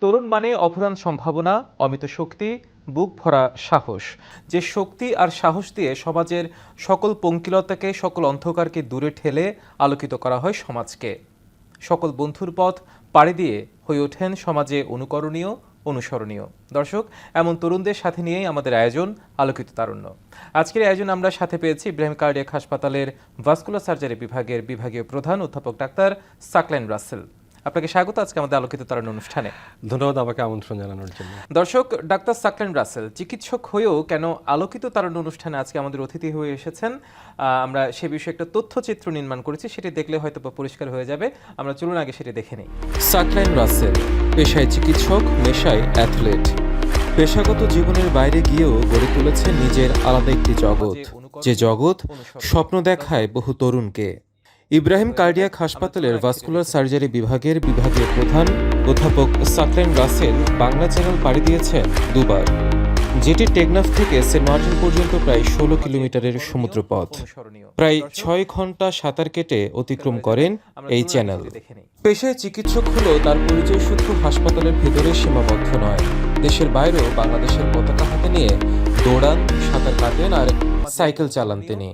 তরুণ মানে অপ্রধান সম্ভাবনা, অমিত শক্তি, বুক ভরা সাহস। যে শক্তি আর সাহস দিয়ে সমাজের সকল পঙ্কিলতাকে, সকল অন্ধকারকে দূরে ঠেলে আলোকিত করা হয় সমাজকে। সকল বন্ধুর পথ পাড়ি দিয়ে হয়ে ওঠেন সমাজে অনুকরণীয়, অনুসরণীয়। দর্শক, এমন তরুণদের সাথে নিয়েই আমাদের আয়োজন, আলোকিত তারুণ্য। আজকের আয়োজন আমরা সাথে পেয়েছি ইব্রাহিম কার্ডিয়াক হাসপাতালের ভাস্কুলার সার্জারি বিভাগের বিভাগীয় প্রধান অধ্যাপক ডাক্তার সাকলেন রাসেল। আপনাকে স্বাগত আজকে আমাদের আলোকিত তারুণ্য অনুষ্ঠানে। ধন্যবাদ আমাকে আমন্ত্রণ জানানোর জন্য। দর্শক ডাক্তার সাকলেন রাসেল চিকিৎসক হয়েও কেন আলোকিত তারুণ্য অনুষ্ঠানে আজকে আমাদের অতিথি হয়ে এসেছেন? আহ, আমরা সে বিষয়ে একটা তথ্যচিত্র নির্মাণ করেছি সেটি দেখলে হয়তো পরিষ্কার হয়ে যাবে। আমরা চলুন আগে সেটি দেখে নিই। সাকলেন রাসেল পেশায় চিকিৎসক নেশায় অ্যাথলেট। পেশাগত জীবনের বাইরে গিয়েও গড়ে তুলেছেন নিজের আলাদা একটি জগৎ। যে জগৎ স্বপ্ন দেখায় বহু তরুণকে। ইব্রাহিম কার্ডিয়াক হাসপাতালের ভাস্কুলার সার্জারি বিভাগের বিভাগীয় প্রধান অধ্যাপক সাকলেন রাসেল বাংলা চ্যানেল পাড়ি দিয়েছেন দুবার। যেটি টেকনাফ থেকে সেন্ট মার্টিন পর্যন্ত প্রায় ষোলো কিলোমিটারের সমুদ্রপথ। প্রায় ছয় ঘণ্টা সাঁতার কেটে অতিক্রম করেন এই চ্যানেল। পেশায় চিকিৎসক হলেও তার পরিচয় শুধু হাসপাতালের ভেতরে সীমাবদ্ধ নয়। দেশের বাইরেও বাংলাদেশের পতাকা হাতে নিয়ে দৌড়ান, সাঁতার কাটেন আর সাইকেল চালান তিনি।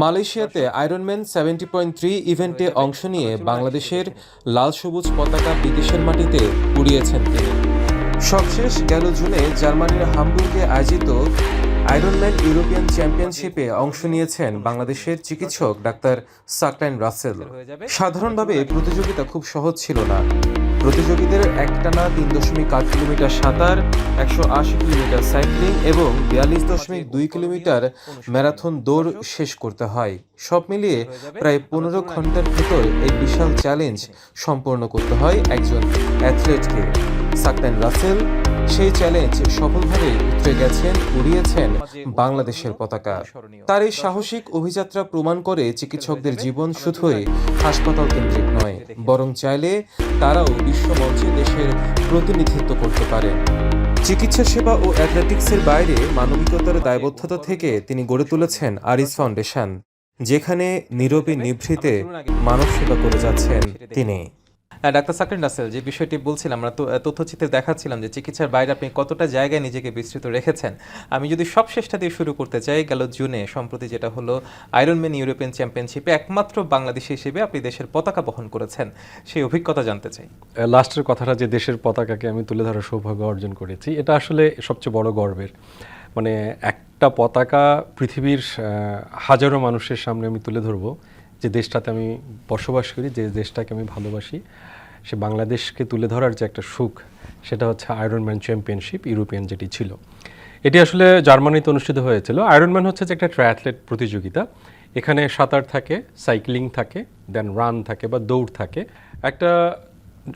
মালয়েশিয়াতে আয়রনম্যান সেভেন্টি পয়েন্ট থ্রি ইভেন্টে অংশ নিয়ে বাংলাদেশের লাল সবুজ পতাকা বিদেশের মাটিতে উড়িয়েছেন তিনি। সবশেষ গেল জুনে জার্মানির হামবুর্গে আয়োজিত আয়রনম্যান ইউরোপিয়ান চ্যাম্পিয়নশিপে অংশ নিয়েছেন বাংলাদেশের চিকিৎসক ডাক্তার সাকলাইন রাসেল। সাধারণভাবে প্রতিযোগিতা খুব সহজ ছিল না। প্রতিযোগীদের একটানা তিন দশমিক আট কিলোমিটার সাঁতার, একশো আশি কিলোমিটার সাইক্লিং এবং বিয়াল্লিশ দশমিক দুই কিলোমিটার ম্যারাথন দৌড় শেষ করতে হয়। সব মিলিয়ে প্রায় পনেরো ঘণ্টার ভেতর এই বিশাল চ্যালেঞ্জ সম্পন্ন করতে হয় একজন অ্যাথলেটকে সাকতেন রাসেল সেই চ্যালেঞ্জ সফলভাবে উতরে গেছেন, উড়িয়েছেন বাংলাদেশের পতাকা। তার এই সাহসিক অভিযাত্রা প্রমাণ করে চিকিৎসকদের জীবন শুধুই হাসপাতাল কেন্দ্রিক নয়, বরং চাইলে তারাও বিশ্বমঞ্চে দেশের প্রতিনিধিত্ব করতে পারেন। চিকিৎসা সেবা ও অ্যাথলেটিক্সের বাইরে মানবিকতার দায়বদ্ধতা থেকে তিনি গড়ে তুলেছেন আরিস ফাউন্ডেশন, যেখানে নীরবে নিভৃতে মানব সেবা করে যাচ্ছেন তিনি। ডাক্তার সাকরিন রাসেল যে বিষয়টি বলছিলাম, আমরা তথ্যচিত্রে দেখাচ্ছিলাম যে চিকিৎসার বাইরে আপনি কতটা জায়গায় নিজেকে বিস্তৃত রেখেছেন। আমি যদি সব শেষটা দিয়ে শুরু করতে চাই, গেল জুনে, সম্প্রতি যেটা হলো আয়রনম্যান ইউরোপিয়ান চ্যাম্পিয়নশিপে একমাত্র বাংলাদেশি হিসেবে আপনি দেশের পতাকা বহন করেছেন। সেই অভিজ্ঞতা জানতে চাই। লাস্টের কথাটা, যে দেশের পতাকাকে আমি তুলে ধরার সৌভাগ্য অর্জন করেছি, এটা আসলে সবচেয়ে বড় গর্বের। মানে একটা পতাকা পৃথিবীর হাজারো মানুষের সামনে আমি তুলে ধরবো। যে দেশটাতে আমি বসবাস করি, যে দেশটাকে আমি ভালোবাসি, সে বাংলাদেশকে তুলে ধরার যে একটা সুখ, সেটা হচ্ছে আয়রনম্যান চ্যাম্পিয়নশিপ ইউরোপিয়ান যেটি ছিল। এটি আসলে জার্মানিতে অনুষ্ঠিত হয়েছিল। আয়রনম্যান হচ্ছে যে একটা ট্রায়াথলেট প্রতিযোগিতা। এখানে সাঁতার থাকে সাইক্লিং থাকে দেন রান থাকে বা দৌড় থাকে। একটা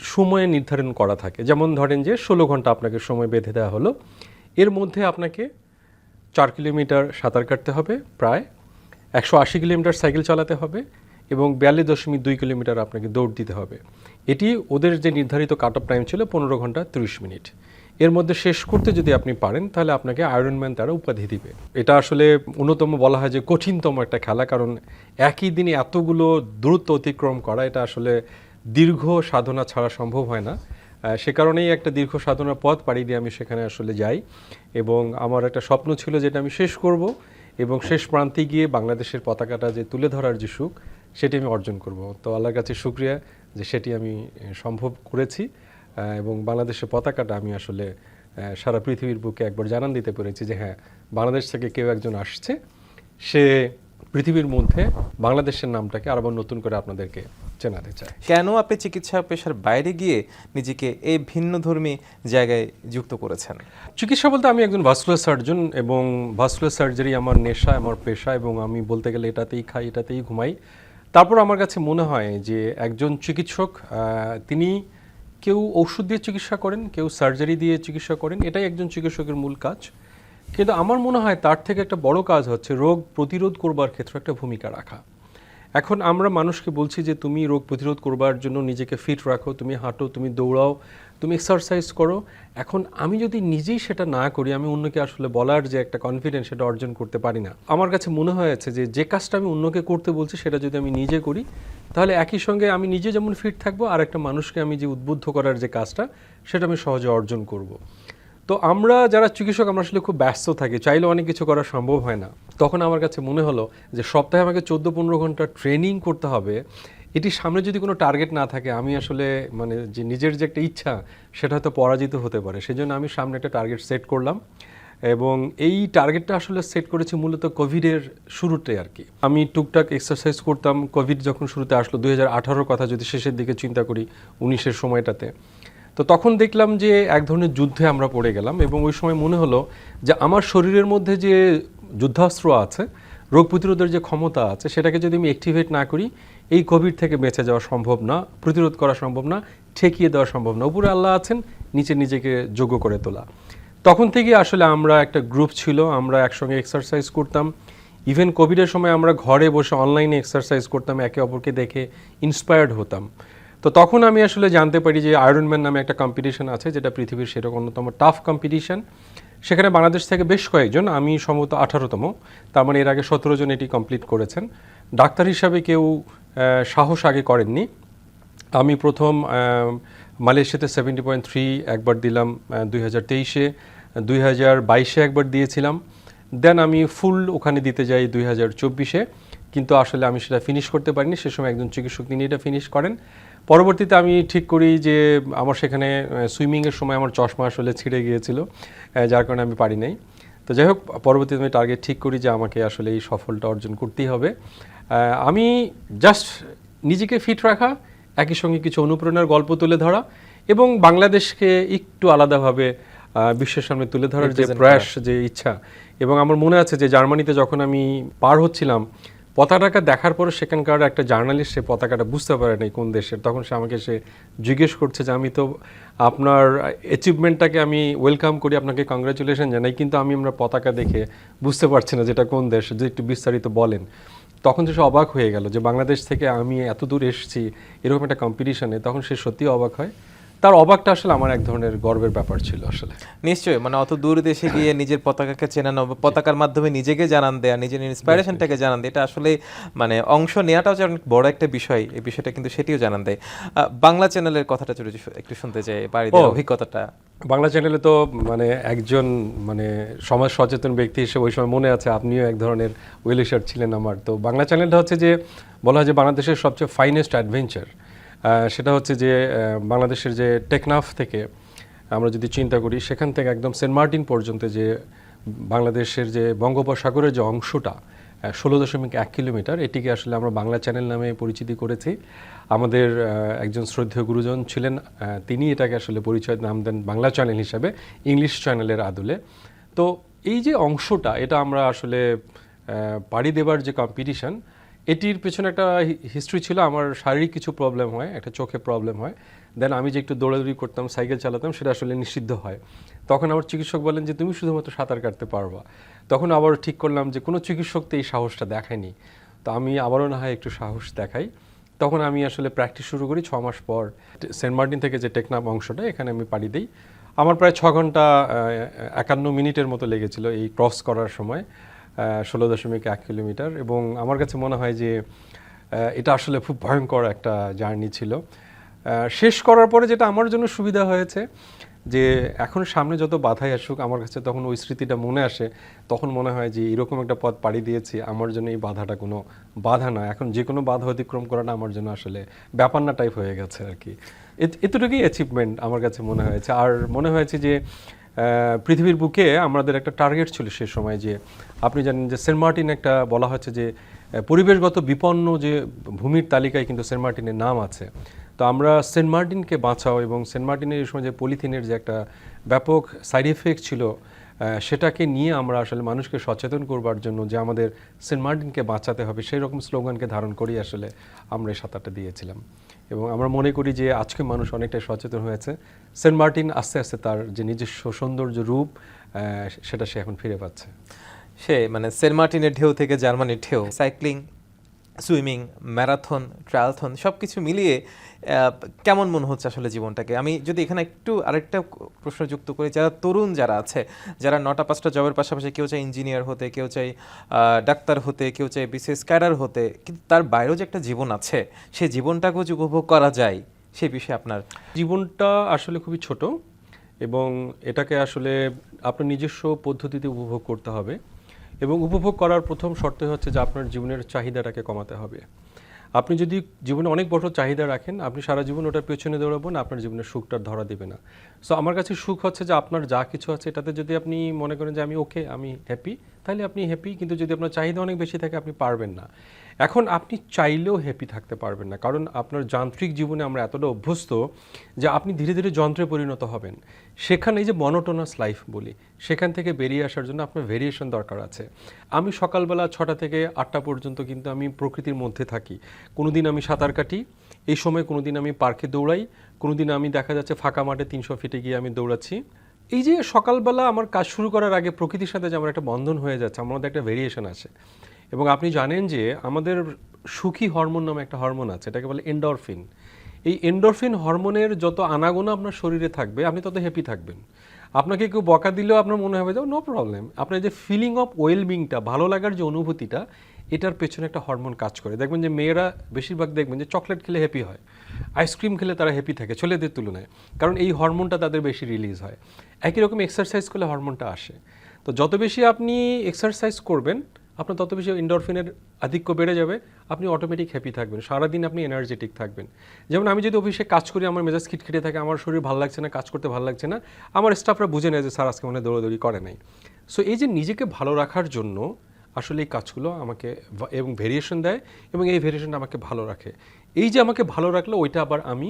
সময় নির্ধারণ করা থাকে। যেমন ধরেন যে ষোলো ঘণ্টা আপনাকে সময় বেঁধে দেওয়া হলো। এর মধ্যে আপনাকে চার কিলোমিটার সাঁতার কাটতে হবে প্রায়। একশো আশি কিলোমিটার সাইকেল চালাতে হবে এবং বিয়াল্লিশ দশমিক দুই কিলোমিটার আপনাকে দৌড় দিতে হবে। এটি ওদের যে নির্ধারিত কাট অফ টাইম ছিল পনেরো ঘণ্টা তিরিশ মিনিট। এর মধ্যে শেষ করতে যদি আপনি পারেন, তাহলে আপনাকে আয়রনম্যান তারা উপাধি দিবে। এটা আসলে অন্যতম বলা হয় যে কঠিনতম একটা খেলা, কারণ একই দিনে এতগুলো দূরত্ব অতিক্রম করা, এটা আসলে দীর্ঘ সাধনা ছাড়া সম্ভব হয় না। সে কারণেই একটা দীর্ঘ সাধনার পথ পাড়ি দিয়ে আমি সেখানে আসলে যাই। এবং আমার একটা স্বপ্ন ছিল যেটা আমি শেষ করব। এবং শেষ প্রান্তে গিয়ে বাংলাদেশের পতাকাটা যে তুলে ধরার যে সুখ, সেটি আমি অর্জন করব। তো আল্লাহর কাছে সুক্রিয়া যে সেটি আমি সম্ভব করেছি এবং বাংলাদেশের পতাকাটা আমি আসলে সারা পৃথিবীর বুকে একবার জানান দিতে পেরেছি যে হ্যাঁ বাংলাদেশ থেকে কেউ একজন আসছে, সে পৃথিবীর মধ্যে বাংলাদেশের নামটাকে আরও নতুন করে আপনাদেরকে চেনাতে চায়। কেন আপনি চিকিৎসা পেশার বাইরে গিয়ে নিজেকে এই ভিন্ন ধর্মী জায়গায় যুক্ত করেছেন? চিকিৎসা বলতে আমি একজন ভাস্কুলার সার্জন এবং ভাস্কুলার সার্জারি আমার নেশা আমার পেশা এবং আমি বলতে গেলে এটাতেই খাই এটাতেই ঘুমাই। তারপর আমার কাছে মনে হয় যে একজন চিকিৎসক তিনি কেউ ওষুধ দিয়ে চিকিৎসা করেন কেউ সার্জারি দিয়ে চিকিৎসা করেন এটাই একজন চিকিৎসকের মূল কাজ। কিন্তু আমার মনে হয় তার থেকে একটা বড় কাজ হচ্ছে রোগ প্রতিরোধ করবার ক্ষেত্রে একটা ভূমিকা রাখা। এখন আমরা মানুষকে বলছি যে তুমি রোগ প্রতিরোধ করবার জন্য নিজেকে ফিট রাখো, তুমি হাঁটো, তুমি দৌড়াও, তুমি এক্সারসাইজ করো। এখন আমি যদি নিজেই সেটা না করি, আমি অন্যকে আসলে বলার যে একটা কনফিডেন্স সেটা অর্জন করতে পারি না। আমার কাছে মনে হয়েছে যে যে কাজটা আমি অন্যকে করতে বলছি সেটা যদি আমি নিজে করি, তাহলে একই সঙ্গে আমি নিজে যেমন ফিট থাকব আর একটা মানুষকে আমি যে উদ্বুদ্ধ করার যে কাজটা, সেটা আমি সহজে অর্জন করব। তো আমরা যারা চিকিৎসক, আমরা আসলে খুব ব্যস্ত থাকি চাইলে অনেক কিছু করা সম্ভব হয় না। তখন আমার কাছে মনে হলো যে সপ্তাহে আমাকে চোদ্দ পনেরো ঘণ্টা ট্রেনিং করতে হবে। এটি সামনে যদি কোনো টার্গেট না থাকে, আমি আসলে মানে যে নিজের যে একটা ইচ্ছা, সেটা হয়তো পরাজিত হতে পারে। সেজন্য আমি সামনে একটা টার্গেট সেট করলাম এবং এই টার্গেটটা আসলে সেট করেছি মূলত কোভিডের শুরুতে আর কি। আমি টুকটাক এক্সারসাইজ করতাম। কোভিড যখন শুরুতে আসলো, দুই হাজার কথা যদি শেষের দিকে চিন্তা করি, উনিশের সময়টাতে। তো তখন দেখলাম যে এক ধরনের যুদ্ধে আমরা পড়ে গেলাম এবং ওই সময় মনে হলো যে আমার শরীরের মধ্যে যে যুদ্ধাস্ত্র আছে, রোগ প্রতিরোধের যে ক্ষমতা আছে, সেটাকে যদি আমি অ্যাক্টিভেট না করি, এই কোভিড থেকে বেঁচে যাওয়া সম্ভব না, প্রতিরোধ করা সম্ভব না, ঠেকিয়ে দেওয়া সম্ভব না। উপরে আল্লাহ আছেন, নিচে নিজেকে যোগ্য করে তোলা। তখন থেকে আসলে আমরা একটা গ্রুপ ছিল, আমরা একসঙ্গে এক্সারসাইজ করতাম। ইভেন কোভিডের সময় আমরা ঘরে বসে অনলাইনে এক্সারসাইজ করতাম, একে অপরকে দেখে ইন্সপায়ার্ড হতাম। তো তখন আমি আসলে জানতে পারি যে আয়রনম্যান নামে একটা কম্পিটিশন আছে, যেটা পৃথিবীর সেরকম অন্যতম টাফ কম্পিটিশন সেখানে বাংলাদেশ থেকে বেশ কয়েকজন, আমি সম্ভবত আঠারোতম, তার মানে এর আগে সতেরো জন এটি কমপ্লিট করেছেন। ডাক্তার হিসাবে কেউ সাহস আগে করেননি। আমি প্রথম মালয়েশিয়াতে সেভেন্টি পয়েন্ট থ্রি একবার দিলাম দুই হাজার তেইশে, দুই হাজার বাইশে একবার দিয়েছিলাম। দেন আমি ফুল ওখানে দিতে যাই দুই হাজার চব্বিশে, কিন্তু আসলে আমি সেটা ফিনিশ করতে পারিনি, সে সময় একজন চিকিৎসক তিনি এটা ফিনিশ করেন। পরবর্তীতে আমি ঠিক করি যে আমার সেখানে সুইমিংয়ের সময় আমার চশমা আসলে ছিঁড়ে গিয়েছিল যার কারণে আমি পারি নাই। তো যাই হোক পরবর্তীতে আমি টার্গেট ঠিক করি যে আমাকে আসলে এই সফলটা অর্জন করতেই হবে। আমি জাস্ট নিজেকে ফিট রাখা একই সঙ্গে কিছু অনুপ্রেরণার গল্প তুলে ধরা এবং বাংলাদেশকে একটু আলাদাভাবে বিশ্বের সামনে তুলে ধরার যে প্রয়াস যে ইচ্ছা এবং আমার মনে আছে যে জার্মানিতে যখন আমি পার হচ্ছিলাম পতাকাটা দেখার পরে সেখানকার একটা জার্নালিস্ট সে পতাকাটা বুঝতে পারে নাই কোন দেশের। তখন সে আমাকে সে জিজ্ঞেস করছে যে, আমি তো আপনার অ্যাচিভমেন্টটাকে আমি ওয়েলকাম করি, আপনাকে কংগ্রাচুলেশন জানাই, কিন্তু আমি আমরা পতাকা দেখে বুঝতে পারছি না যেটা কোন দেশ যে একটু বিস্তারিত বলেন। তখন সে অবাক হয়ে গেল যে, বাংলাদেশ থেকে আমি এত দূর এসেছি, এরকম একটা কম্পিটিশনে তখন সে সত্যি অবাক হয়। তার অবাকটা আসলে আমার এক ধরনের গর্বের ব্যাপার ছিল আসলে। নিশ্চয়ই মানে অত দূর দেশে গিয়ে নিজের পতাকাকে চেনানো পতাকার মাধ্যমে নিজেকে জানান দেয়া নিজের ইন্সপিরেশনটাকে জানান দেয় এটা আসলে মানে অংশ নেওয়াটাও যে অনেক বড় একটা বিষয় এই বিষয়টা কিন্তু সেটিও জানান দেয়। বাংলা চ্যানেলের কথাটা একটু শুনতে চাই বাড়িদের ও। অভিজ্ঞতাটা। বাংলা চ্যানেলে তো মানে একজন মানে সমাজ সচেতন ব্যক্তি হিসেবে ওই সময় মনে আছে আপনিও এক ধরনের ওয়েলিশার ছিলেন আমার। তো বাংলা চ্যানেলটা হচ্ছে যে বলা হয় যে বাংলাদেশের সবচেয়ে ফাইনেস্ট অ্যাডভেঞ্চার সেটা হচ্ছে যে বাংলাদেশের যে টেকনাফ থেকে আমরা যদি চিন্তা করি, সেখান থেকে একদম সেন্ট মার্টিন পর্যন্ত যে বাংলাদেশের যে বঙ্গোপসাগরের যে অংশটা ষোলো দশমিক এক কিলোমিটার, এটিকে আসলে আমরা বাংলা চ্যানেল নামে পরিচিতি করেছি। আমাদের একজন শ্রদ্ধেয় গুরুজন ছিলেন তিনি এটাকে আসলে পরিচয় নাম দেন বাংলা চ্যানেল হিসাবে, ইংলিশ চ্যানেলের আদলে। তো এই যে অংশটা, এটা আমরা আসলে পাড়ি দেবার যে কম্পিটিশন এটির পেছনে একটা হিস্ট্রি ছিল, আমার শারীরিক কিছু প্রবলেম হয়, একটা চোখে প্রবলেম হয়। দেন আমি যে একটু দৌড়াদৌড়ি করতাম সাইকেল চালাতাম, সেটা আসলে নিষিদ্ধ হয়। তখন আমার চিকিৎসক বলেন যে, তুমি শুধুমাত্র সাঁতার কাটতে পারবা। তখন আবার ঠিক করলাম যে, কোনো চিকিৎসক তো এই সাহসটা দেখায়নি। তো আমি আবারও না হয় একটু সাহস দেখাই। তখন আমি আসলে প্র্যাকটিস শুরু করি ছ মাস পর। সেন্ট মার্টিন থেকে যে টেকনাফ অংশটা, এখানে আমি পাড়ি দিই। আমার প্রায় ছ ঘণ্টা একান্ন মিনিটের মতো লেগেছিল এই ক্রস করার সময়। ষোলো দশমিক এক কিলোমিটার। এবং আমার কাছে মনে হয় যে এটা আসলে খুব ভয়ঙ্কর একটা জার্নি ছিল। শেষ করার পরে যেটা আমার জন্য সুবিধা হয়েছে, যে এখন সামনে যত বাধাই আসুক, আমার কাছে তখন ওই স্মৃতিটা মনে আসে। তখন মনে হয় যে, এরকম একটা পথ পাড়ি দিয়েছি, আমার জন্য এই বাধাটা কোনো বাধা না এখন যে কোনো বাধা অতিক্রম করাটা আমার জন্য আসলে ব্যাপার না টাইপ হয়ে গেছে আর কি। এতটুকুই অ্যাচিভমেন্ট আমার কাছে মনে হয়েছে। আর মনে হয়েছে যে পৃথিবীর বুকে আমাদের একটা টার্গেট ছিল সে সময় যে আপনি জানেন যে সেন্ট মার্টিন একটা বলা হচ্ছে যে পরিবেশগত বিপন্ন যে ভূমির তালিকায় কিন্তু সেন্ট মার্টিনের নাম আছে। তো আমরা সেন্ট মার্টিনকে বাঁচাও এবং সেন্ট মার্টিনের এই সময় যে পলিথিনের যে একটা ব্যাপক সাইড এফেক্ট ছিল সেটাকে নিয়ে আমরা আসলে মানুষকে সচেতন করবার জন্য যে আমাদের সেন্ট মার্টিনকে বাঁচাতে হবে, সেই রকম স্লোগানকে ধারণ করেই আসলে আমরা এই সাঁতারটা দিয়েছিলাম। এবং আমরা মনে করি যে আজকে মানুষ অনেকটাই সচেতন হয়েছে। সেন্ট মার্টিন আস্তে আস্তে তার যে নিজস্ব সৌন্দর্য রূপ সেটা সে এখন ফিরে পাচ্ছে। সে মানে সেন্ট মার্টিনের ঢেউ থেকে জার্মানির ঢেউ, সাইক্লিং, সুইমিং, ম্যারাথন, ট্রায়ালথন সব কিছু মিলিয়ে কেমন মনে হচ্ছে আসলে জীবনটাকে? আমি যদি এখানে একটু আরেকটা প্রশ্ন যুক্ত করি, যারা তরুণ যারা আছে, যারা নটা পাঁচটা জবের পাশাপাশি কেউ চায় ইঞ্জিনিয়ার হতে, কেউ চাই ডাক্তার হতে, কেউ চায় বিশেষ ক্যাডার হতে, কিন্তু তার বাইরেও যে একটা জীবন আছে সেই জীবনটাকেও যে উপভোগ করা যায় সেই বিষয়ে আপনার জীবনটা আসলে খুবই ছোট এবং এটাকে আসলে আপনার নিজস্ব পদ্ধতিতে উপভোগ করতে হবে। এবং উপভোগ করার প্রথম শর্ত হচ্ছে যে আপনার জীবনের চাহিদাটাকে কমাতে হবে। আপনি যদি জীবনে অনেক বড় চাহিদা রাখেন, আপনি সারা জীবন ওটার পেছনে দৌড়াবেন, আপনার জীবনের সুখটার ধরা দিবে না। সো আমার কাছে সুখ হচ্ছে যে আপনার যা কিছু আছে, এটাতে যদি আপনি মনে করেন যে আমি ওকে আমি হ্যাপি তাহলে আপনি হ্যাপি কিন্তু যদি আপনার চাহিদা অনেক বেশি থাকে, আপনি পারবেন না। এখন আপনি চাইলেও হ্যাপি থাকতে পারবেন না, কারণ আপনার যান্ত্রিক জীবনে আমরা এতটা অভ্যস্ত যে আপনি ধীরে ধীরে যন্ত্রে পরিণত হবেন। সেখানে এই যে মনোটোনাস লাইফ বলি, সেখান থেকে বেরিয়ে আসার জন্য আপনার ভেরিয়েশন দরকার আছে। আমি সকালবেলা ছটা থেকে আটটা পর্যন্ত কিন্তু আমি প্রকৃতির মধ্যে থাকি। কোনোদিন আমি সাঁতার কাটি, এই সময় কোনোদিন আমি পার্কে দৌড়াই, কোনোদিন আমি দেখা যাচ্ছে ফাঁকা মাঠে তিনশো ফিটে গিয়ে আমি দৌড়াচ্ছি। এই যে সকালবেলা আমার কাজ শুরু করার আগে প্রকৃতির সাথে যে আমার একটা বন্ধন হয়ে যাচ্ছে, আমার মধ্যে একটা ভেরিয়েশন আছে। এবং আপনি জানেন যে আমাদের সুখী হরমোন নামে একটা হরমোন আছে, এটাকে বলে এন্ডরফিন এই এন্ডরফিন হরমোনের যত আনাগোনা আপনার শরীরে থাকবে, আপনি তত হ্যাপি থাকবেন। আপনাকে কেউ বকা দিলেও আপনার মনে হবে যে নো প্রবলেম আপনার যে ফিলিং অফ ওয়েলবিংটা ভালো লাগার যে অনুভূতিটা, এটার পেছনে একটা হরমোন কাজ করে। দেখবেন যে মেয়েরা বেশিরভাগ দেখবেন যে চকলেট খেলে হ্যাপি হয় আইসক্রিম খেলে তারা হ্যাপি থাকে ছেলেদের তুলনায়, কারণ এই হরমোনটা তাদের বেশি রিলিজ হয়। একই রকম এক্সারসাইজ করলে হরমোনটা আসে। তো যত বেশি আপনি এক্সারসাইজ করবেন আপনার তত বেশি ইন্ডরফিনের আধিক্য বেড়ে যাবে, আপনি অটোমেটিক হ্যাপি থাকবেন, সারাদিন আপনি এনার্জেটিক থাকবেন। যেমন আমি যদি অফিসে কাজ করি, আমার মেজাজ খিটখিটে থাকে, আমার শরীর ভালো লাগছে না, কাজ করতে ভালো লাগছে না, আমার স্টাফরা বুঝে নেয় যে, স্যার, আজকে মনে দৌড়াদৌড়ি করে নাই। সো এই যে নিজেকে ভালো রাখার জন্য আসলে এই কাজগুলো আমাকে এবং ভেরিয়েশন দেয়, এবং এই ভেরিয়েশনটা আমাকে ভালো রাখে। এই যে আমাকে ভালো রাখল, ওইটা আবার আমি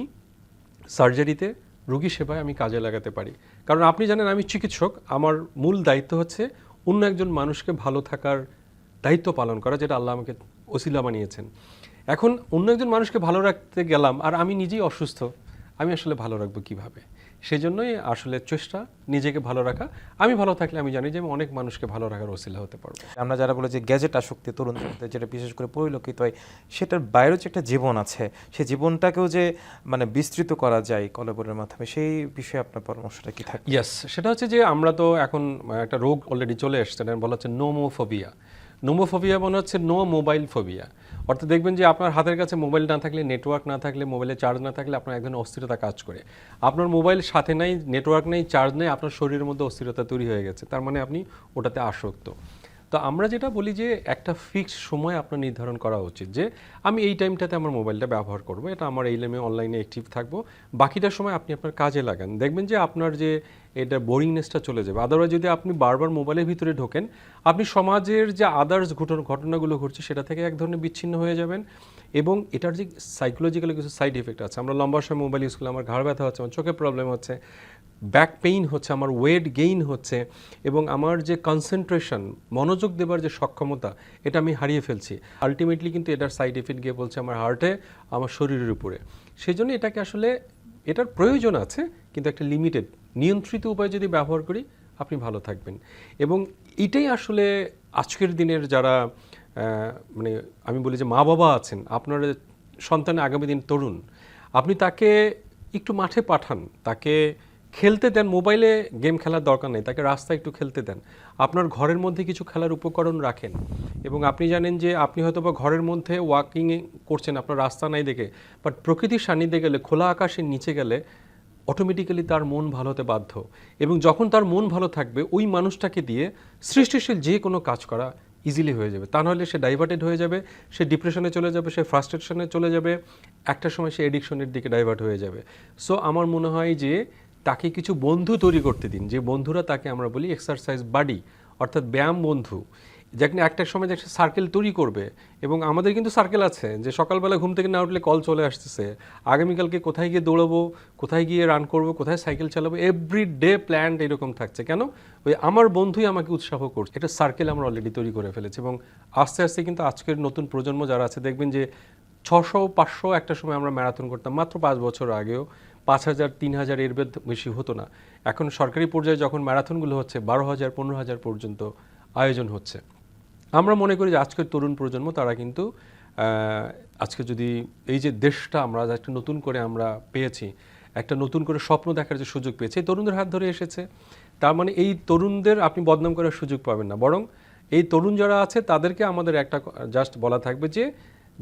সার্জারিতে রোগী সেবায় আমি কাজে লাগাতে পারি। কারণ আপনি জানেন, আমি চিকিৎসক, আমার মূল দায়িত্ব হচ্ছে অন্য একজন মানুষকে ভালো থাকার দায়িত্ব পালন করা যেটা আল্লাহ আমাকে ওসিলা বানিয়েছেন। এখন অন্য একজন মানুষকে ভালো রাখতে গেলাম আর আমি নিজেই অসুস্থ আমি আসলে ভালো রাখব কীভাবে? সেজন্যই আসলে চেষ্টা নিজেকে ভালো রাখা। আমি ভালো থাকলে আমি জানি যে আমি অনেক মানুষকে ভালো রাখার ওসিলা হতে পারব। আমরা যারা বলে যে গ্যাজেট আসক্তি তরুণদের যেটা বিশেষ করে পরিলক্ষিত হয় সেটার বাইরেও যে একটা জীবন আছে সেই জীবনটাকেও যে মানে বিস্তৃত করা যায় কলেবরের মাধ্যমে সেই বিষয়ে আপনার পরামর্শটা কি থাকে? ইয়েস সেটা হচ্ছে যে আমরা তো এখন একটা রোগ অলরেডি চলে এসছে বলা হচ্ছে নোমোফোবিয়া নোমোফোবিয়া মনে হচ্ছে নো মোবাইল ফোবিয়া অর্থাৎ দেখবেন যে আপনার হাতের কাছে মোবাইল না থাকলে নেটওয়ার্ক না থাকলে মোবাইলে চার্জ না থাকলে আপনার এক ধরনের অস্থিরতা কাজ করে। আপনার মোবাইল সাথে নাই নেটওয়ার্ক নেই চার্জ নেই, আপনার শরীরের মধ্যে অস্থিরতা তৈরি হয়ে গেছে। তার মানে আপনি ওটাতে আসক্ত। তো আমরা যেটা বলি যে একটা ফিক্সড সময় আপনার নির্ধারণ করা উচিত যে আমি এই টাইমটাতে আমার মোবাইলটা ব্যবহার করব। এটা আমার এই লেমে অনলাইনে অ্যাক্টিভ থাকব। বাকিটা সময় আপনি আপনার কাজে লাগান। দেখবেন যে আপনার যে এটা বোরিংনেসটা চলে যাবে। আদারওয়াইজ যদি আপনি বারবার মোবাইলের ভিতরে ঢোকেন, আপনি সমাজের যে আদার্স ঘটনাগুলো ঘটছে, সেটা থেকে এক ধরনের বিচ্ছিন্ন হয়ে যাবেন এবং এটার যে সাইকোলজিক্যাল কিছু সাইড এফেক্ট আছে, আমরা লম্বা সময় মোবাইল ইউজ করলে আমার ঘাড় ব্যথা হচ্ছে, আমার চোখে প্রবলেম হচ্ছে ব্যাক পেইন হচ্ছে, আমার ওয়েট গেইন হচ্ছে এবং আমার যে কনসেন্ট্রেশন মনোযোগ দেবার যে সক্ষমতা, এটা আমি হারিয়ে ফেলছি। আলটিমেটলি কিন্তু এটার সাইড এফেক্ট গিয়ে বলছে আমার হার্টে আমার শরীরের উপরে। সেই জন্য এটাকে আসলে, এটার প্রয়োজন আছে, কিন্তু একটা লিমিটেড নিয়ন্ত্রিত উপায় যদি ব্যবহার করি, আপনি ভালো থাকবেন। এবং এটাই আসলে আজকের দিনের যারা মানে আমি বলি যে মা বাবা আছেন, আপনার সন্তান আগামী দিন তরুণ, আপনি তাকে একটু মাঠে পাঠান, তাকে খেলতে দেন, মোবাইলে গেম খেলার দরকার নেই, তাকে রাস্তায় একটু খেলতে দেন। আপনার ঘরের মধ্যে কিছু খেলার উপকরণ রাখেন এবং আপনি জানেন যে আপনি হয়তো বা ঘরের মধ্যে ওয়াকিং করছেন, আপনার রাস্তা নাই দেখে বাট প্রকৃতির সান্নিধ্যে গেলে, খোলা আকাশের নিচে গেলে অটোমেটিক্যালি তার মন ভালো হতে বাধ্য। এবং যখন তার মন ভালো থাকবে, ওই মানুষটাকে দিয়ে সৃষ্টিশীল যে কোনো কাজ করা ইজিলি হয়ে যাবে। তা নাহলে সে ডাইভার্টেড হয়ে যাবে, সে ডিপ্রেশনে চলে যাবে, সে ফ্রাস্ট্রেশনে চলে যাবে, একটা সময় সে এডিকশনের দিকে ডাইভার্ট হয়ে যাবে। সো আমার মনে হয় যে তাকে কিছু বন্ধু তৈরি করতে দিন। যে বন্ধুরা তাকে আমরা বলি এক্সারসাইজ বাডি অর্থাৎ ব্যায়াম বন্ধু। যেখানে একটা সময় যে একটা সার্কেল তৈরি করবে, এবং আমাদের কিন্তু সার্কেল আছে, যে সকালবেলা ঘুম থেকে না উঠলে কল চলে আসতেছে। আগামীকালকে কোথায় গিয়ে দৌড়াবো, কোথায় গিয়ে রান করব, কোথায় সাইকেল চালাবো এভরি ডে প্ল্যান এরকম থাকছে। কেন? ওই আমার বন্ধুই আমাকে উৎসাহ করছে। এটা সার্কেল আমরা অলরেডি তৈরি করে ফেলেছি, এবং আস্তে আস্তে কিন্তু আজকের নতুন প্রজন্ম যারা আছে, দেখবেন যে ছশো, পাঁচশো একটা সময় আমরা ম্যারাথন করতাম, মাত্র পাঁচ বছর আগেও। পাঁচ হাজার, তিন হাজার এর বেশি হতো না। এখন সরকারি পর্যায়ে যখন ম্যারাথনগুলো হচ্ছে, বারো হাজার, পনেরো হাজার পর্যন্ত আয়োজন হচ্ছে। আমরা মনে করি যে আজকের তরুণ প্রজন্ম, তারা কিন্তু আজকে যদি এই যে দেশটা আমরা একটা নতুন করে আমরা পেয়েছি, একটা নতুন করে স্বপ্ন দেখার যে সুযোগ পেয়েছি, এই তরুণদের হাত ধরে এসেছে। তার মানে এই তরুণদের আপনি বদনাম করার সুযোগ পাবেন না। বরং এই তরুণ যারা আছে, তাদেরকে আমাদের একটা জাস্ট বলা থাকবে যে,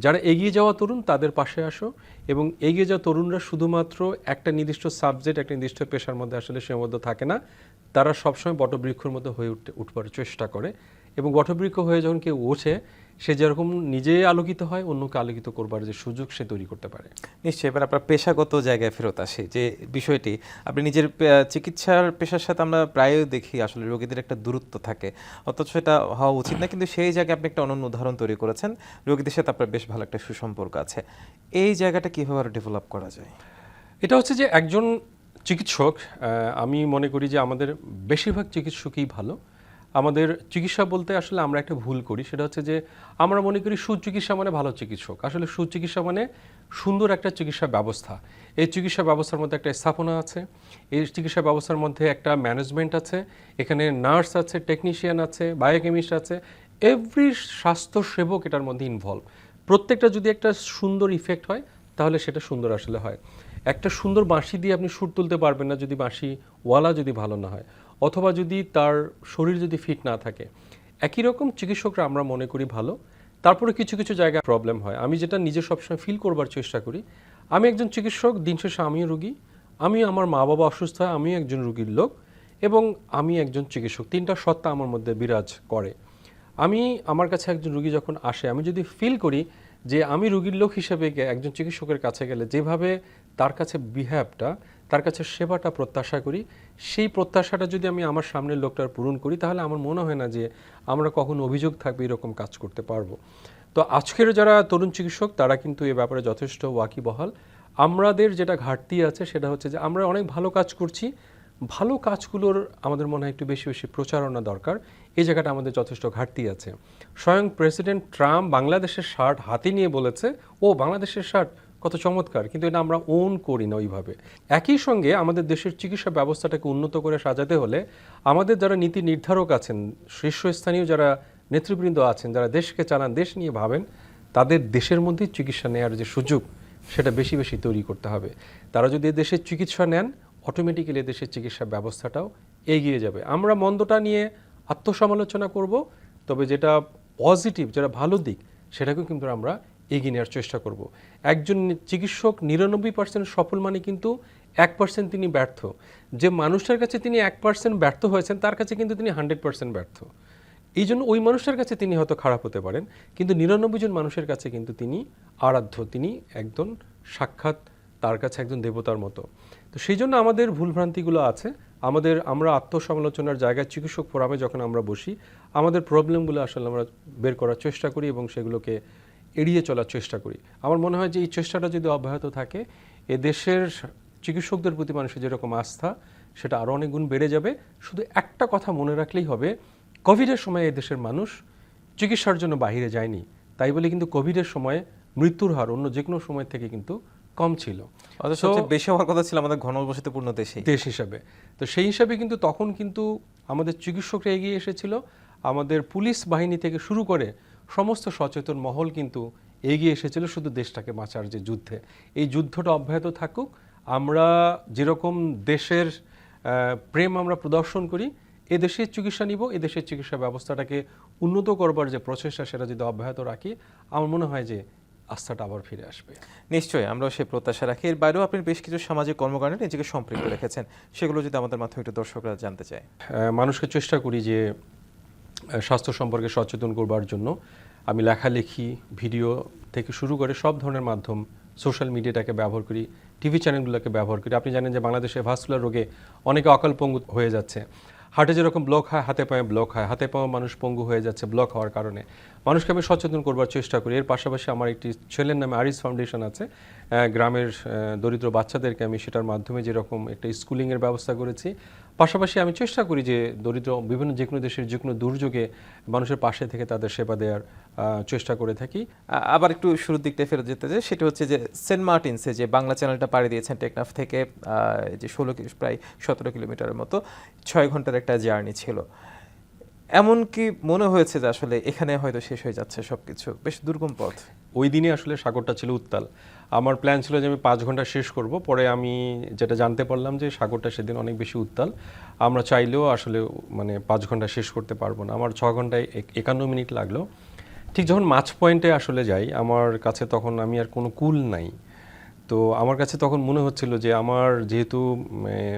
যারা এগিয়ে যাওয়া তরুণ, তাদের পাশে আসো এবং এগিয়ে যাওয়া তরুণরা শুধুমাত্র একটা নির্দিষ্ট সাবজেক্ট একটা নির্দিষ্ট পেশার মধ্যে আসলে সীমাবদ্ধ থাকে না। তারা সবসময় বটবৃক্ষর মধ্যে হয়ে উঠতে, উঠবার চেষ্টা করে। এবং বটবৃক্ষ হয়ে যখন কেউ ওঠে সে যেরকম নিজে আলোকিত হয় অন্যকে আলোকিত করবার যে সুযোগ সে তৈরি করতে পারে। নিশ্চয়ই এবার আপনার পেশাগত জায়গায় ফেরত আসে যে বিষয়টি আপনি নিজের চিকিৎসার পেশার সাথে আমরা প্রায়ই দেখি আসলে রোগীদের একটা দূরত্ব থাকে। অথচ এটা হওয়া উচিত না কিন্তু সেই জায়গায় আপনি একটা অনন্য উদাহরণ তৈরি করেছেন রোগীদের সাথে আপনার বেশ ভালো একটা সুসম্পর্ক আছে। এই জায়গাটা কীভাবে আরও ডেভেলপ করা যায়? এটা হচ্ছে যে একজন চিকিৎসক আমি মনে করি যে আমাদের বেশিরভাগ চিকিৎসকই ভালো। আমাদের চিকিৎসা বলতে আসলে আমরা একটা ভুল করি, সেটা হচ্ছে যে আমরা মনে করি সুচিকিৎসা মানে ভালো চিকিৎসক। আসলে সুচিকিৎসা মানে সুন্দর একটা চিকিৎসা ব্যবস্থা। এই চিকিৎসা ব্যবস্থার মধ্যে একটা স্থাপনা আছে, এই চিকিৎসা ব্যবস্থার মধ্যে একটা ম্যানেজমেন্ট আছে, এখানে নার্স আছে টেকনিশিয়ান আছে বায়োকেমিস্ট আছে এভরি স্বাস্থ্য সেবক এটার মধ্যে ইনভলভ প্রত্যেকটা যদি একটা সুন্দর ইফেক্ট হয়, তাহলে সেটা সুন্দর আসলে হয়। একটা সুন্দর বাঁশি দিয়ে আপনি সুর তুলতে পারবেন না যদি বাঁশি ওয়ালা যদি ভালো না হয়। অথবা যদি তার শরীর যদি ফিট না থাকে। একই রকম চিকিৎসকরা আমরা মনে করি ভালো। তারপরে কিছু কিছু জায়গায় প্রবলেম হয়। আমি যেটা নিজে সবসময় ফিল করবার চেষ্টা করি, আমি একজন চিকিৎসক, দিন শেষে আমিও রুগী, আমি আমার মা বাবা অসুস্থ হয়, আমিও একজন রুগীর লোক এবং আমি একজন চিকিৎসক। তিনটা সত্তা আমার মধ্যে বিরাজ করে। আমি আমার কাছে একজন রুগী যখন আসে, আমি যদি ফিল করি যে আমি রুগীর লোক হিসেবে একজন চিকিৎসকের কাছে গেলে যেভাবে তার কাছে বিহেভটা তার কাছে সেবাটা প্রত্যাশা করি। সেই প্রত্যাশাটা যদি আমি আমার সামনের লোকটার পূরণ করি, তাহলে আমার মনে হয় না যে আমরা কখন অভিযোগ থাকবে এরকম কাজ করতে পারব। তো আজকের যারা তরুণ চিকিৎসক, তারা কিন্তু এ ব্যাপারে যথেষ্ট ওয়াকিবহাল। আমাদের যেটা ঘাটতি আছে, সেটা হচ্ছে যে আমরা অনেক ভালো কাজ করছি। ভালো কাজগুলোর আমাদের মনে হয় একটু বেশি বেশি প্রচারণা দরকার। এই জায়গাটা আমাদের যথেষ্ট ঘাটতি আছে। স্বয়ং প্রেসিডেন্ট ট্রাম্প বাংলাদেশের শার্ট হাতে নিয়ে বলেছে, ও, বাংলাদেশের শার্ট কত চমৎকার, কিন্তু এটা আমরা ওন করি না ওইভাবে। একই সঙ্গে আমাদের দেশের চিকিৎসা ব্যবস্থাটাকে উন্নত করে সাজাতে হলে আমাদের যারা নীতি নির্ধারক আছেন, শীর্ষস্থানীয় যারা নেতৃবৃন্দ আছেন, যারা দেশকে চালান, দেশ নিয়ে ভাবেন, তাদের দেশের মধ্যেই চিকিৎসা নেওয়ার যে সুযোগ, সেটা বেশি বেশি তৈরি করতে হবে। তারা যদি দেশের চিকিৎসা নেন অটোমেটিক্যালি দেশের চিকিৎসা ব্যবস্থাটাও এগিয়ে যাবে। আমরা মন্দটা নিয়ে আত্মসমালোচনা করব, তবে যেটা পজিটিভ যেটা ভালো দিক, সেটাকেও কিন্তু আমরা এগিয়ে নেওয়ার চেষ্টা করব। একজন চিকিৎসক নিরানব্বই পার্সেন্ট সফল মানে কিন্তু এক পার্সেন্ট তিনি ব্যর্থ। যে মানুষটার কাছে তিনি এক পার্সেন্ট ব্যর্থ হয়েছেন, তার কাছে কিন্তু তিনি হান্ড্রেড পার্সেন্ট ব্যর্থ। এই জন্য ওই মানুষটার কাছে তিনি হয়তো খারাপ হতে পারেন, কিন্তু নিরানব্বই জন মানুষের কাছে কিন্তু তিনি আরাধ্য, তিনি একজন সাক্ষাৎ তার কাছে একজন দেবতার মতো। তো সেই জন্য আমাদের ভুলভ্রান্তিগুলো আছে। আমাদের, আমরা আত্মসমালোচনার জায়গায় চিকিৎসক ফোরামে যখন আমরা বসি, আমাদের প্রবলেমগুলো আসলে আমরা বের করার চেষ্টা করি এবং সেগুলোকে এড়িয়ে চলার চেষ্টা করি। আমার মনে হয় যে এই চেষ্টাটা যদি অব্যাহত থাকে এ দেশের চিকিৎসকদের প্রতি মানুষের যেরকম আস্থা সেটা আরও অনেক গুণ বেড়ে যাবে। শুধু একটা কথা মনে রাখলেই হবে কোভিডের সময় এই দেশের মানুষ চিকিৎসার জন্য বাইরে যায়নি। তাই বলে কিন্তু কোভিডের সময় মৃত্যুর হার অন্য যে কোনো সময় থেকে কিন্তু কম ছিল। অথচ বেশি হওয়ার কথা ছিল আমাদের ঘনবসতিপূর্ণ দেশে দেশ হিসাবে। তো সেই হিসাবে কিন্তু তখন কিন্তু আমাদের চিকিৎসকরা এগিয়ে এসেছিল। আমাদের পুলিশ বাহিনী থেকে শুরু করে সমস্ত সচেতন মহল কিন্তু এগিয়ে এসেছিল শুধু দেশটাকে বাঁচার যে যুদ্ধে। এই যুদ্ধটা অব্যাহত থাকুক। আমরা যেরকম দেশের প্রেম আমরা প্রদর্শন করি এ দেশের চিকিৎসা নিব এ দেশের চিকিৎসা ব্যবস্থাটাকে উন্নত করবার যে প্রচেষ্টা সেটা যদি অব্যাহত রাখি আমার মনে হয় যে আস্থাটা আবার ফিরে আসবে। নিশ্চয়ই আমরাও সেই প্রত্যাশা রাখি। এর বাইরেও আপনি বেশ কিছু সামাজিক কর্মকাণ্ডে নিজেকে সম্পৃক্ত রেখেছেন। সেগুলো যদি আমাদের মাধ্যমে একটু দর্শকরা জানতে চায়। মানুষকে চেষ্টা করি যে স্বাস্থ্য সম্পর্কে সচেতন করবার জন্য আমি লেখালেখি, ভিডিও থেকে শুরু করে সব ধরনের মাধ্যম, সোশ্যাল মিডিয়াটাকে ব্যবহার করি, টিভি চ্যানেলগুলোকে ব্যবহার করি। আপনি জানেন যে বাংলাদেশে ভাস্কুলার রোগে অনেকে অকাল পঙ্গু হয়ে যাচ্ছে। হার্টে যেরকম ব্লক হয়, হাতে পায়ে ব্লক হয়। হাতে পায়ে মানুষ পঙ্গু হয়ে যাচ্ছে ব্লক হওয়ার কারণে। মানুষকে আমি সচেতন করবার চেষ্টা করি। এর পাশাপাশি আমার একটি ছেলের নামে আরিস ফাউন্ডেশন আছে। গ্রামের দরিদ্র বাচ্চাদেরকে আমি সেটার মাধ্যমে যেরকম একটা স্কুলিংয়ের ব্যবস্থা করেছি পাশাপাশি আমি চেষ্টা করি যে দরিদ্র বিভিন্ন যে কোনো দেশের যে কোনো দুর্যোগে মানুষের পাশে থেকে তাদের সেবা দেওয়ার চেষ্টা করে থাকি। আবার একটু শুরুর দিকটা ফেরত যেতে যে সেটা হচ্ছে যে সেন্ট মার্টিনসে যে বাংলা চ্যানেলটা পাড়ি দিয়েছেন টেকনাফ থেকে যে ষোলো প্রায় সতেরো কিলোমিটারের মতো, ছয় ঘণ্টার একটা জার্নি ছিল। এমন কি মনে হয়েছে যে আসলে এখানে হয়তো শেষ হয়ে যাচ্ছে সবকিছু। বেশ দুর্গম পথ। ওই দিনে আসলে সাগরটা ছিল উত্তাল। আমার প্ল্যান ছিল যে আমি পাঁচ ঘণ্টা শেষ করব, পরে আমি যেটা জানতে পারলাম যে সাগরটা সেদিন অনেক বেশি উত্তাল। আমরা চাইলেও আসলে মানে পাঁচ ঘণ্টা শেষ করতে পারব না। আমার ছ ঘন্টায় এক- একান্ন মিনিট লাগল। ঠিক যখন মাছ পয়েন্টে আসলে যাই, আমার কাছে তখন আমি আর কোনো কুল নাই। তো আমার কাছে তখন মনে হচ্ছিল যে আমার যেহেতু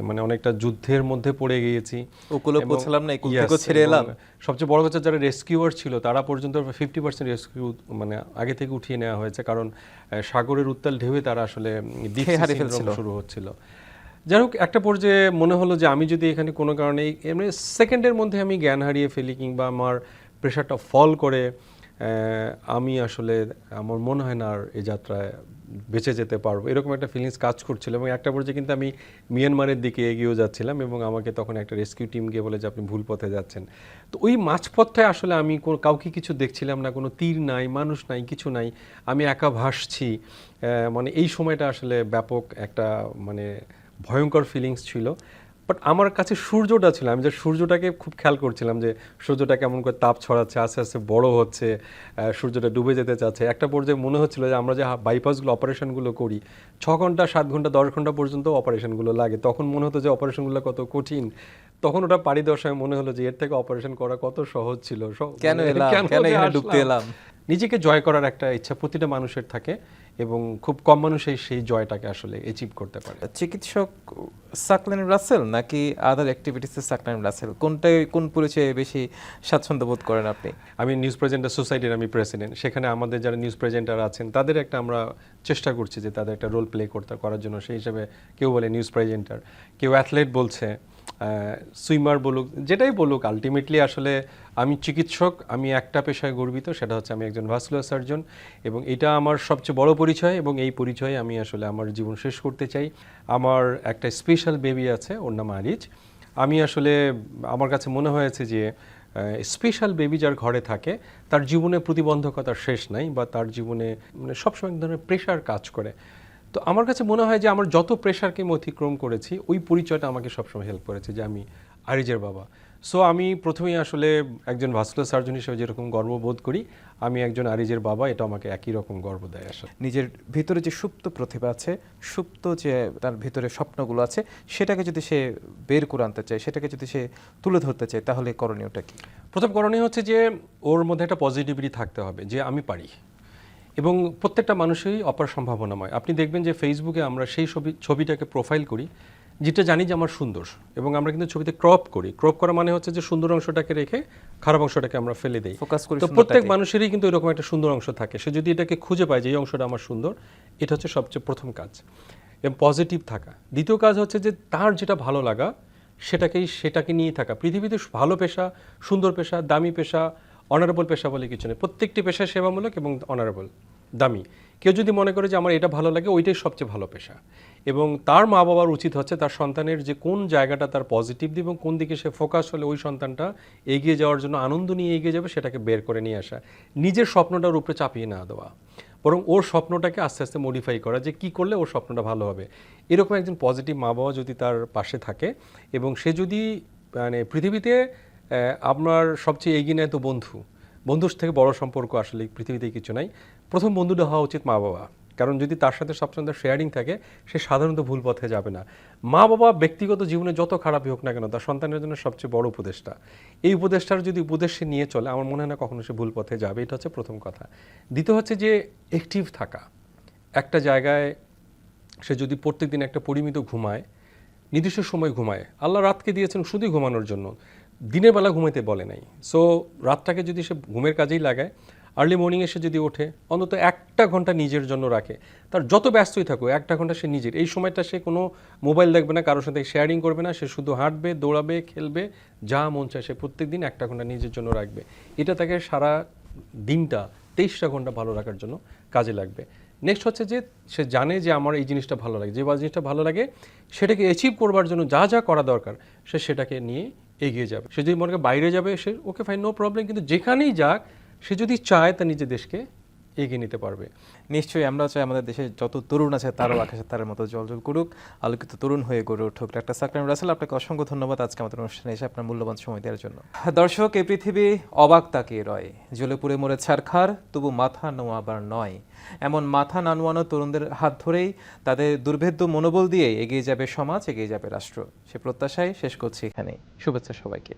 মানে অনেকটা যুদ্ধের মধ্যে পড়ে গিয়েছি পৌঁছালাম না, ছেড়ে এলাম। সবচেয়ে বড় কথা যারা রেস্কিউয়ার ছিল তারা পর্যন্ত ফিফটি পার্সেন্ট রেস্কিউ মানে আগে থেকে উঠিয়ে নেওয়া হয়েছে কারণ সাগরের উত্তাল ঢেউয়ে তারা আসলে। শুরু হচ্ছিল যাই হোক একটা পর্যায়ে মনে হলো যে আমি যদি এখানে কোনো কারণে এমনি সেকেন্ডের মধ্যে আমি জ্ঞান হারিয়ে ফেলি কিংবা আমার প্রেশারটা ফল করে আমি আসলে, আমার মনে হয় না আর এই যাত্রায় বেঁচে যেতে পারব। এরকম একটা ফিলিংস কাজ করছিল এবং একটা পর্যায়ে কিন্তু আমি মিয়ানমারের দিকে এগিয়েও যাচ্ছিলাম এবং আমাকে তখন একটা রেস্কিউ টিম গিয়ে বলে যে, আপনি ভুল পথে যাচ্ছেন। তো ওই মাঝপথটায় আসলে আমি কাউকে কিছু দেখছিলাম না, কোনো তীর নাই, মানুষ নাই, কিছু নাই। আমি একা ভাসছি। মানে এই সময়টা আসলে ব্যাপক একটা মানে ভয়ঙ্কর ফিলিংস ছিল। বাট আমার কাছে সূর্যটা ছিল আমি যে সূর্যটাকে খুব খেয়াল করছিলাম যে সূর্যটা কেমন করে তাপ ছড়াচ্ছে আস্তে আস্তে বড় হচ্ছে সূর্যটা ডুবে যেতে চাচ্ছে। একটা পর্যায়ে মনে হচ্ছিল যে আমরা যে বাইপাসগুলো অপারেশনগুলো করি ছ ঘণ্টা সাত ঘণ্টা দশ ঘণ্টা পর্যন্ত অপারেশনগুলো লাগে। তখন মনে হতো যে অপারেশনগুলো কত কঠিন। তখন ওটা পাড়ি দেওয়ার সময় মনে হলো যে এর থেকে অপারেশন করা কত সহজ ছিল। কেন মানে এলাম? কেন ডুবতে এলাম? নিজেকে জয় করার একটা ইচ্ছা প্রতিটা মানুষের থাকে এবং খুব কম মানুষই সেই জয়টাকে আসলে অ্যাচিভ করতে পারে। চিকিৎসক সাকলেন রাসেল নাকি আদার অ্যাক্টিভিটিসে সাকলেন রাসেল? কোনটাই কোন পরিচয়ে বেশি স্বাচ্ছন্দ্য বোধ করেন আপনি? আমি নিউজ প্রেজেন্টার সোসাইটির আমি প্রেসিডেন্ট সেখানে আমাদের যারা নিউজ প্রেজেন্টার আছেন তাদের একটা আমরা চেষ্টা করছি যে তাদের একটা রোল প্লে করতে করার জন্য। সেই হিসাবে কেউ বলে নিউজ প্রেজেন্টার কেউ অ্যাথলেট বলছে সুইমার বলুক, যেটাই বলুক আলটিমেটলি আসলে আমি চিকিৎসক, আমি একটা পেশায় গর্বিত, সেটা হচ্ছে আমি একজন ভাস্কুলার সার্জন এবং এটা আমার সবচেয়ে বড় পরিচয় এবং এই পরিচয়ে আমি আসলে আমার জীবন শেষ করতে চাই। আমার একটা স্পেশাল বেবি আছে, ওর নাম আরিজ। আমি আসলে, আমার কাছে মনে হয়েছে যে স্পেশাল বেবি যার ঘরে থাকে, তার জীবনে প্রতিবন্ধকতার শেষ নাই বা তার জীবনে মানে সবসময় এক ধরনের প্রেশার কাজ করে। তো আমার কাছে মনে হয় যে আমার যত প্রেশারকে আমি অতিক্রম করেছি ওই পরিচয়টা আমাকে সবসময় হেল্প করেছে যে আমি আরিজের বাবা। সো আমি প্রথমেই আসলে একজন ভাস্কুলার সার্জন হিসেবে যেরকম গর্ববোধ করি আমি একজন আরিজের বাবা এটা আমাকে একই রকম গর্ব দেয় আসলে। নিজের ভিতরে যে সুপ্ত প্রতিভা আছে সুপ্ত যে তার ভিতরে স্বপ্নগুলো আছে সেটাকে যদি সে বের করে আনতে চায় সেটাকে যদি সে তুলে ধরতে চায় তাহলে করণীয়টা কি? প্রথম করণীয় হচ্ছে যে ওর মধ্যে একটা পজিটিভিটি থাকতে হবে যে আমি পারি। এবং প্রত্যেকটা মানুষই অপার সম্ভাবনাময়। আপনি দেখবেন যে ফেসবুকে আমরা সেই ছবি ছবিটাকে প্রোফাইল করি যেটা জানি যে আমার সুন্দর এবং আমরা কিন্তু ছবিতে ক্রপ করি। ক্রপ করা মানে হচ্ছে যে সুন্দর অংশটাকে রেখে খারাপ অংশটাকে আমরা ফেলে দিই। Focus করি তো প্রত্যেক মানুষেরই কিন্তু এরকম একটা সুন্দর অংশ থাকে। সে যদি এটাকে খুঁজে পায় যে এই অংশটা আমার সুন্দর এটা হচ্ছে সবচেয়ে প্রথম কাজ। এবং পজিটিভ থাকা। দ্বিতীয় কাজ হচ্ছে যে তার যেটা ভালো লাগা সেটাকেই সেটাকে নিয়ে থাকা। পৃথিবীতে ভালো পেশা সুন্দর পেশা দামি পেশা অনারেবল পেশা বলে কিছু নেই। প্রত্যেকটি পেশা সেবামূলক এবং অনারেবল দামি। কেউ যদি মনে করে যে আমার এটা ভালো লাগে, ওইটাই সবচেয়ে ভালো পেশা। এবং তার মা বাবার উচিত হচ্ছে তার সন্তানের যে কোন জায়গাটা তার পজিটিভ দিবে এবং কোন দিকে সে ফোকাস হলে ওই সন্তানটা এগিয়ে যাওয়ার জন্য আনন্দ নিয়ে এগিয়ে যাবে, সেটাকে বের করে নিয়ে আসা। নিজের স্বপ্নটার উপরে চাপিয়ে না দেওয়া। বরং ওর স্বপ্নটাকে আস্তে আস্তে মডিফাই করা যে কি করলে ওর স্বপ্নটা ভালো হবে। এরকম একজন পজিটিভ মা বাবা যদি তার পাশে থাকে এবং সে যদি মানে পৃথিবীতে আপনার সবচেয়ে এগিয়ে নেয় তো বন্ধু। বন্ধুর থেকে বড় সম্পর্ক আসলে পৃথিবীতে কিছু নাই। প্রথম বন্ধুটা হওয়া উচিত মা বাবা। কারণ যদি তার সাথে সবসময় শেয়ারিং থাকে, সে সাধারণত ভুল পথে যাবে না। মা বাবা ব্যক্তিগত জীবনে যত খারাপই হোক না কেন, তার সন্তানের জন্য সবচেয়ে বড় উপদেশটা এই উপদেশটার যদি উপদেশ নিয়ে চলে, আমার মনে হয় না কখনো সে ভুল পথে যাবে। এটা হচ্ছে প্রথম কথা। দ্বিতীয় হচ্ছে যে অ্যাক্টিভ থাকা। একটা জায়গায় সে যদি প্রত্যেকদিন একটা পরিমিত ঘুমায়, নির্দিষ্ট সময় ঘুমায়, আল্লাহ রাতকে দিয়েছেন শুধুই ঘুমানোর জন্য। দিনের বেলা ঘুমাইতে বলে নাই। সো রাতটাকে যদি সে ঘুমের কাজেই লাগায় আর্লি মর্নিং এসে যদি ওঠে, অন্তত একটা ঘণ্টা নিজের জন্য রাখে, তার যত ব্যস্তই থাকুক, একটা ঘণ্টা সে নিজের। এই সময়টা সে কোনো মোবাইল দেখবে না, কারোর সাথে শেয়ারিং করবে না, সে শুধু হাঁটবে, দৌড়াবে, খেলবে, যা মন চায় সে প্রত্যেক দিন একটা ঘণ্টা নিজের জন্য রাখবে। এটা তাকে সারা দিনটা, তেইশটা ঘণ্টা ভালো রাখার জন্য কাজে লাগবে। নেক্সট হচ্ছে যে, সে জানে যে আমার এই জিনিসটা ভালো লাগে। যে বা জিনিসটা ভালো লাগে, সেটাকে অ্যাচিভ করবার জন্য যা যা করা দরকার, সে সেটাকে নিয়ে এগিয়ে যাবে। সে যদি মনে করে বাইরে যাবে, সে ওকে ফাইন নো প্রবলেম কিন্তু যেখানেই যাক, সে যদি চায় তার নিজের দেশকে এগিয়ে নিতে পারবে। নিশ্চয়ই আমরা চাই আমাদের দেশে যত তরুণ আছে তারও আকাশে তারের মতো জলজল করুক, আলোকিত তরুণ হয়ে গড়ে উঠুক। ডাক্তার সাকরাম রাসেল, আপনাকে অসংখ্য ধন্যবাদ আজকে আমাদের অনুষ্ঠানে এসে আপনার মূল্যবান সময় দেওয়ার জন্য। দর্শক, এই পৃথিবী অবাক তাকিয়ে রয়। জ্বলে পুড়ে মরে ছারখার তবু মাথা নোয়াবার নয়। এমন মাথা না নোয়ানো তরুণদের হাত ধরেই তাদের দুর্ভেদ্য মনোবল দিয়ে এগিয়ে যাবে সমাজ, এগিয়ে যাবে রাষ্ট্র। সে প্রত্যাশায় শেষ করছি এখানেই। শুভেচ্ছা সবাইকে।